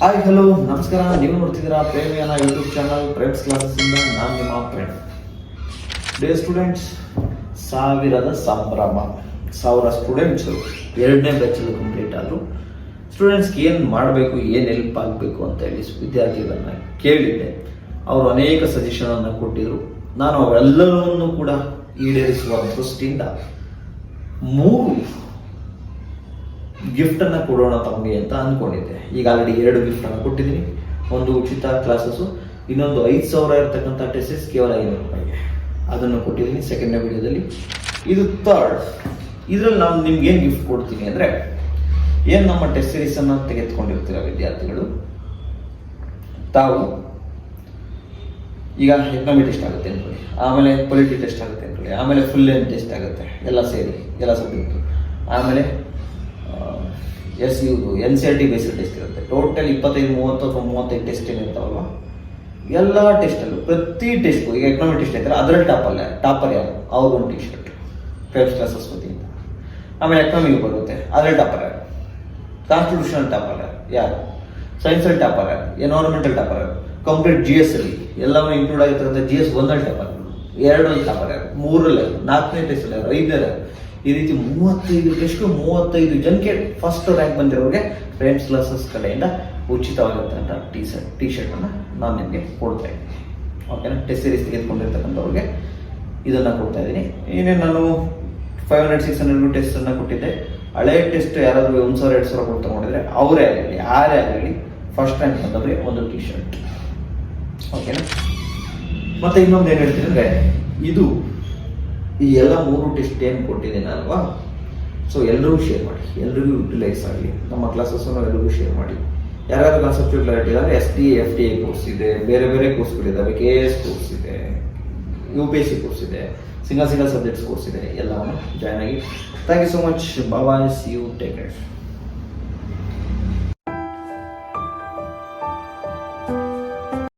Hi hello ನಮಸ್ಕಾರ. ನೀವು ನೋಡ್ತಿದ್ದೀರಾ ಪ್ರೇಮಿಯನ ಯೂಟ್ಯೂಬ್ ಚಾನಲ್ ಪ್ರೇಮ್ಸ್ ಕ್ಲಾಸಸ್ಸಿಂದ ನಾನು ನಿಮ್ಮ ಪ್ರೇಮ್ ಡೇ ಸ್ಟೂಡೆಂಟ್ಸ್ ಸಾವಿರದ ಸಂಭ್ರಮ. ಸಾವಿರ ಸ್ಟೂಡೆಂಟ್ಸು ಎರಡನೇ ಬ್ಯಾಚಲ್ಲಿ ಕಂಪ್ಲೀಟ್ ಆದರು. ಸ್ಟೂಡೆಂಟ್ಸ್ಗೆ ಏನು ಮಾಡಬೇಕು, ಏನು ಹೆಲ್ಪ್ ಆಗಬೇಕು ಅಂತ ಹೇಳಿ ವಿದ್ಯಾರ್ಥಿಗಳನ್ನ ಕೇಳಿದ್ದೆ. ಅವರು ಅನೇಕ ಸಜೆಷನನ್ನು ಕೊಟ್ಟಿದ್ರು. ನಾನು ಅವೆಲ್ಲವನ್ನೂ ಕೂಡ ಈಡೇರಿಸುವ ದೃಷ್ಟಿಯಿಂದ ಮೂರು ಗಿಫ್ಟ್ ಅನ್ನ ಕೊಡೋಣ ತಮಗೆ ಅಂತ ಅನ್ಕೊಂಡಿದ್ದೆ. ಈಗ ಆಲ್ರೆಡಿ ಎರಡು ಗಿಫ್ಟ್ ಅನ್ನು ಕೊಟ್ಟಿದ್ದೀನಿ. ಒಂದು ಉಚಿತ ಕ್ಲಾಸಸ್ಸು ಇನ್ನೊಂದು ಐದು ಸಾವಿರ ಇರತಕ್ಕಂಥ ಟೆಸ್ಟಸ್ ಕೇವಲ ಐನೂರು ರೂಪಾಯಿಗೆ. ಅದನ್ನು ಕೊಟ್ಟಿದ್ದೀನಿ ಸೆಕೆಂಡ್ ವಿಡಿಯೋದಲ್ಲಿ ಇದು ಥರ್ಡ್ ಇದರಲ್ಲಿ ನಾನು ನಿಮ್ಗೆ ಏನು ಗಿಫ್ಟ್ ಕೊಡ್ತೀನಿ ಅಂದರೆ, ಏನು ನಮ್ಮ ಟೆಸ್ಟ್ ಸೀರೀಸನ್ನು ತೆಗೆದುಕೊಂಡಿರ್ತೀರ ವಿದ್ಯಾರ್ಥಿಗಳು? ತಾವು? ಈಗ ಎಕನಾಮಿ ಟೆಸ್ಟ್ ಆಗುತ್ತೆ ಅನ್ಕೊಳ್ಳಿ ಆಮೇಲೆ ಪೊಲಿಟಿ ಟೆಸ್ಟ್ ಆಗುತ್ತೆ ಅನ್ಕೊಳ್ಳಿ ಆಮೇಲೆ ಫುಲ್ ಲೆಂತ್ ಟೆಸ್ಟ್ ಆಗುತ್ತೆ. ಎಲ್ಲ ಸೇರಿ, ಎಲ್ಲ ಸಬ್ಜೆಕ್ಟು ಆಮೇಲೆ S U N C R T based test ಇರುತ್ತೆ. ಟೋಟಲ್ ಇಪ್ಪತ್ತೈದು, ಮೂವತ್ತು ಅಥವಾ ಮೂವತ್ತೈದು ಟೆಸ್ಟ್ ಏನಿರ್ತಾವಲ್ವ? ಎಲ್ಲ ಟೆಸ್ಟಲ್ಲೂ ಪ್ರತಿ ಟೆಸ್ಟು ಈಗ ಎಕನಾಮಿ ಟೆಸ್ಟ್ ಇದ್ದಾರೆ ಅದರಲ್ಲಿ ಟಾಪಲ್ಲ ಟಾಪರ್ ಯಾರು? ಅವ್ರಿಗೊಂದು ಟಿ ಶರ್ಟ್ ಕ್ಲಾಸ್ ಅಂತ ಆಮೇಲೆ ಎಕನಾಮಿಗೆ ಬರುತ್ತೆ, ಅದರಲ್ಲಿ ಟಾಪರ್ ಯಾರು? ಕಾನ್ಸ್ಟಿಟ್ಯೂಷನಲ್ ಟಾಪರ್ ಯಾರು? ಸೈನ್ಸಲ್ಲಿ ಟಾಪರ್ ಯಾರು? ಟಾಪರ್ ಯಾರು? ಕಂಪ್ಲೀಟ್ ಜಿ ಎಸ್ ಅಲ್ಲಿ ಎಲ್ಲವೂ ಇನ್ಕ್ಲೂಡ್ ಆಗಿರ್ತಕ್ಕಂಥ ಜಿ ಎಸ್ ಒಂದಲ್ಲಿ ಟಾಪರ್ ಎರಡರಲ್ಲಿ ಟಾಪರ್ ಯಾರು? ಮೂರರಲ್ಲಿ ಯಾರು? ನಾಲ್ಕನೇ ಟೆಸ್ಟ್ ಯಾರು? ಐದನೇ ಯಾರು? ಈ ರೀತಿ ಮೂವತ್ತೈದು, ಎಷ್ಟು? ಮೂವತ್ತೈದು ಜನಕ್ಕೆ ಫಸ್ಟ್ ರ್ಯಾಂಕ್ ಬಂದಿರೋರಿಗೆ ಫ್ರೆಂಡ್ಸ್ ಕ್ಲಾಸಸ್ ಕಡೆಯಿಂದ ಉಚಿತವಾಗಿರ್ತಕ್ಕಂಥ ಟೀ ಶರ್ಟ್ ಟಿ ಶರ್ಟನ್ನು ನಾನು ನಿಮಗೆ ಕೊಡ್ತಾ ಇದ್ದೀನಿ. ಓಕೆನಾ ಟೆಸ್ಟ್ ಸೀರೀಸ್ ತೆಗೆದುಕೊಂಡಿರ್ತಕ್ಕಂಥವ್ರಿಗೆ ಇದನ್ನು ಕೊಡ್ತಾ ಇದ್ದೀನಿ. ಏನೇನು ನಾನು ಫೈವ್ ಹಂಡ್ರೆಡ್ ಸಿಕ್ಸ್ ಹಂಡ್ರೆಡ್ ಟೆಸ್ಟನ್ನು ಕೊಟ್ಟಿದ್ದೆ. ಹಳೆ ಟೆಸ್ಟ್ ಯಾರಾದರೂ ಒಂದು ಸಾವಿರ, ಎರಡು ಸಾವಿರ ಕೊಟ್ಟು ತಗೊಂಡಿದ್ರೆ ಅವರೇ ಆಗಲಿ, ಯಾರೇ ಆಗಲಿ ಫಸ್ಟ್ ರ್ಯಾಂಕ್ ಬಂದವ್ರಿಗೆ ಒಂದು ಟಿ ಶರ್ಟ್ ಓಕೆನಾ ಮತ್ತೆ ಇನ್ನೊಂದು ಏನು ಹೇಳ್ತೀನಿ ಅಂದರೆ ಇದು ಈ ಎಲ್ಲ ಮೂರು ಟೆಸ್ಟ್ ಏನು ಕೊಟ್ಟಿದ್ದೀನಿ ಅಲ್ವಾ? ಸೊ ಎಲ್ಲರಿಗೂ ಶೇರ್ ಮಾಡಿ. ಎಲ್ಲರಿಗೂ ಯುಟಿಲೈಸ್ ಆಗಲಿ. ನಮ್ಮ ಕ್ಲಾಸಸ್ಸನ್ನು ಎಲ್ಲರಿಗೂ ಶೇರ್ ಮಾಡಿ. ಯಾರಾದರೂ ಕಾನ್ಸೆಪ್ಟ್ ಕ್ಲಾರಿಟಿ ಅಂದರೆ S T F T A course ಇದೆ, ಬೇರೆ ಬೇರೆ ಕೋರ್ಸ್ಗಳಿದ್ದಾವೆ ಕೆ ಎಸ್ ಕೋರ್ಸ್ ಇದೆ U P S C course ಇದೆ ಸಿಂಗಲ್ ಸಿಂಗಲ್ ಸಬ್ಜೆಕ್ಟ್ಸ್ ಕೋರ್ಸ್ ಇದೆ, ಎಲ್ಲವನ್ನು ಜಾಯ್ನ್ ಆಗಿ. Thank you so much bye see you take care